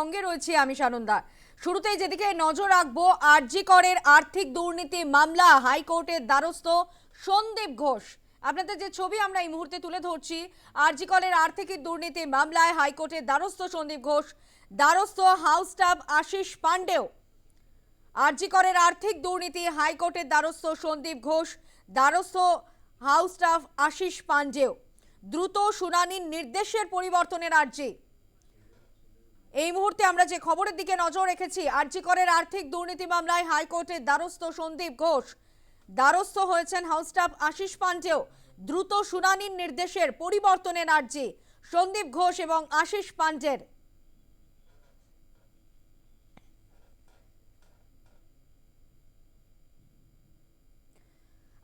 সঙ্গে রয়েছে আমি সানন্দা। শুরুতেই যেদিকে নজর রাখব, আরজি করের আর্থিক দুর্নীতি মামলা, হাইকোর্টের দ্বারস্থ সন্দীপ ঘোষ। আপনাদের যে ছবি আমরা এই মুহূর্তে তুলে ধরছি, আরজি করের আর্থিক দুর্নীতি মামলায় হাইকোর্টের দ্বারস্থ সন্দীপ ঘোষ। দ্বারস্থ হাউস স্টাফ আশিস পাণ্ডেও। আরজি করের আর্থিক দুর্নীতি হাইকোর্টের দ্বারস্থ সন্দীপ ঘোষ। দ্বারস্থ হাউস স্টাফ আশিস পাণ্ডেও। দ্রুত শুনানির নির্দেশের পরিবর্তনের আর্জি। এই মুহূর্তে আমরা যে খবরের দিকে নজর রেখেছি, আরজি করের আর্থিক দুর্নীতি মামলায় হাইকোর্টের দ্বারস্থ সন্দীপ ঘোষ। দ্বারস্থ হয়েছেন হাউস স্টাফ আশিস পাণ্ডেও দ্রুত শুনানির নির্দেশের পরিবর্তনের আর্জি সন্দীপ ঘোষ এবং আশিস পাণ্ডের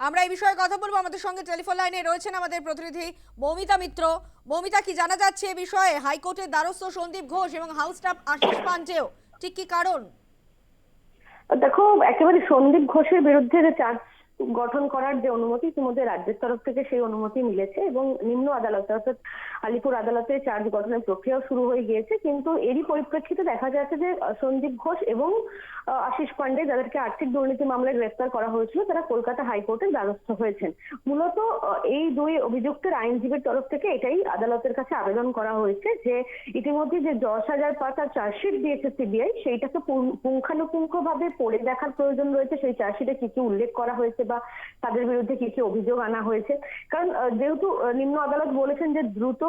আমরা এই বিষয়ে কথা বলব। আমাদের সঙ্গে টেলিফোন লাইনে রয়েছেন আমাদের প্রতিনিধি মৌমিতা মিত্র। মৌমিতা, কি জানা যাচ্ছে এ বিষয়ে? হাইকোর্টের দ্বারস্থ সন্দীপ ঘোষ এবং হাউস স্টাফ আশিস পাঞ্চেও ঠিক কি কারণ? দেখো, একেবারে সন্দীপ ঘোষের বিরুদ্ধে যে চার্জ গঠন করার যে অনুমতি ইতিমধ্যে রাজ্যের তরফ থেকে সেই অনুমতি মিলেছে এবং নিম্ন আদালতে, অর্থাৎ আলিপুর আদালতে চার্জ গঠনের প্রক্রিয়াও শুরু হয়ে গিয়েছে। কিন্তু এরই পরিপ্রেক্ষিতে দেখা যাচ্ছে যে সন্দীপ ঘোষ এবং আশিস পান্ডে যাদেরকে আর্থিক দুর্নীতি মামলায় গ্রেফতার করা হয়েছিল, তারা কলকাতা হাইকোর্টের দ্বারস্থ হয়েছেন। মূলত এই দুই অভিযুক্তের আইনজীবীর তরফ থেকে এটাই আদালতের কাছে আবেদন করা হয়েছে যে, ইতিমধ্যে যে দশ হাজার পাতার চার্জশিট দিয়েছে সিবিআই, সেইটাকে পুঙ্খানুপুঙ্খ ভাবে পড়ে দেখার প্রয়োজন রয়েছে। সেই চার্জশিটে কি কি উল্লেখ করা হয়েছে বা তাদের বিরুদ্ধে কি কি অভিযোগ আনা হয়েছে? কারণ যেহেতু নিম্ন আদালত বলেছেন যে দ্রুত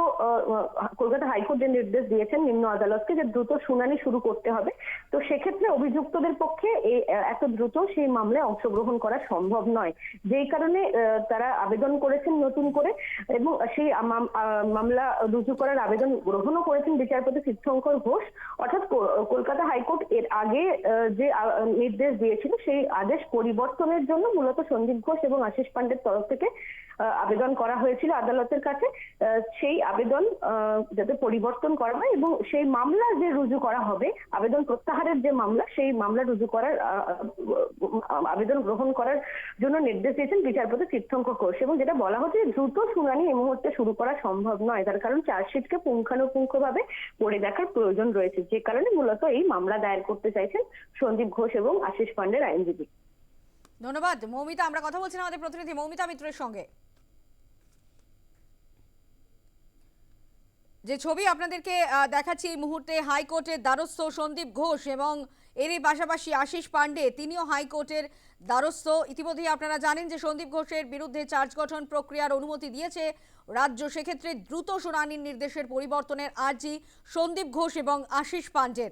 কলকাতা হাইকোর্ট যে নির্দেশ দিয়েছেন নিম্ন আদালতকে যে দ্রুত শুনানি শুরু করতে হবে, তো সেক্ষেত্রে অভিযুক্তদের পক্ষে এই এত দ্রুত সেই মামলায় অংশগ্রহণ করা সম্ভব নয়। যেই কারণে তারা আবেদন করেছেন নতুন করে এবং সেই মামলা রুজু করার আবেদন গ্রহণও করেছেন বিচারপতি তীর্থঙ্কর ঘোষ। অর্থাৎ কলকাতা হাইকোর্ট এর আগে যে নির্দেশ দিয়েছিল, সেই আদেশ পরিবর্তনের জন্য মূলত সন্দীপ ঘোষ এবং আশিস পান্ডের তরফ থেকে আবেদন করা হয়েছিল আদালতের কাছে। সেই আবেদন যাতে পরিবর্তন করা হয় এবং সেই মামলা যে রুজু করা হবে, আবেদন প্রত্যাহারের যে মামলা, সেই মামলা রুজু করার আবেদন গ্রহণ করার জন্য নির্দেশ দিয়েছেন বিচারপতি তীর্থঙ্কর ঘোষ এবং যেটা বলা হচ্ছে দ্রুত শুনানি এই মুহূর্তে শুরু করা সম্ভব নয়। তার কারণ চার্জশিটকে পুঙ্খানুপুঙ্খ ভাবে পড়ে দেখার প্রয়োজন রয়েছে। যে কারণে মূলত এই মামলা দায়ের করতে চাইছেন সন্দীপ ঘোষ এবং আশিস পান্ডের আইনজীবী। ধন্যবাদ। মৌমিতা, আমরা কথা বলছিলাম আমাদের প্রতিনিধি মৌমিতা মিত্রের সঙ্গে। যে ছবি আপনাদেরকে দেখাচ্ছি এই মুহূর্তে হাইকোর্টের দ্বারস্থ সন্দীপ ঘোষ এবং এরই পাশাপাশি আশিস পাণ্ডে, তিনিও হাইকোর্টের দ্বারস্থ। ইতিমধ্যেই আপনারা জানেন যে সন্দীপ ঘোষের বিরুদ্ধে চার্জ গঠন প্রক্রিয়ার অনুমতি দিয়েছে রাজ্য, সেক্ষেত্রে দ্রুত শুনানির নির্দেশের পরিবর্তনের আর্জি সন্দীপ ঘোষ এবং আশিস পাণ্ডের।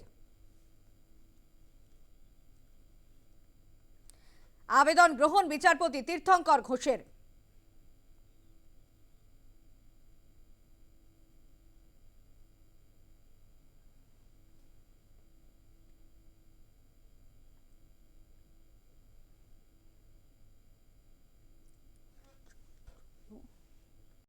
আবেদন গ্রহণ বিচারপতি তীর্থঙ্কর ঘোষের।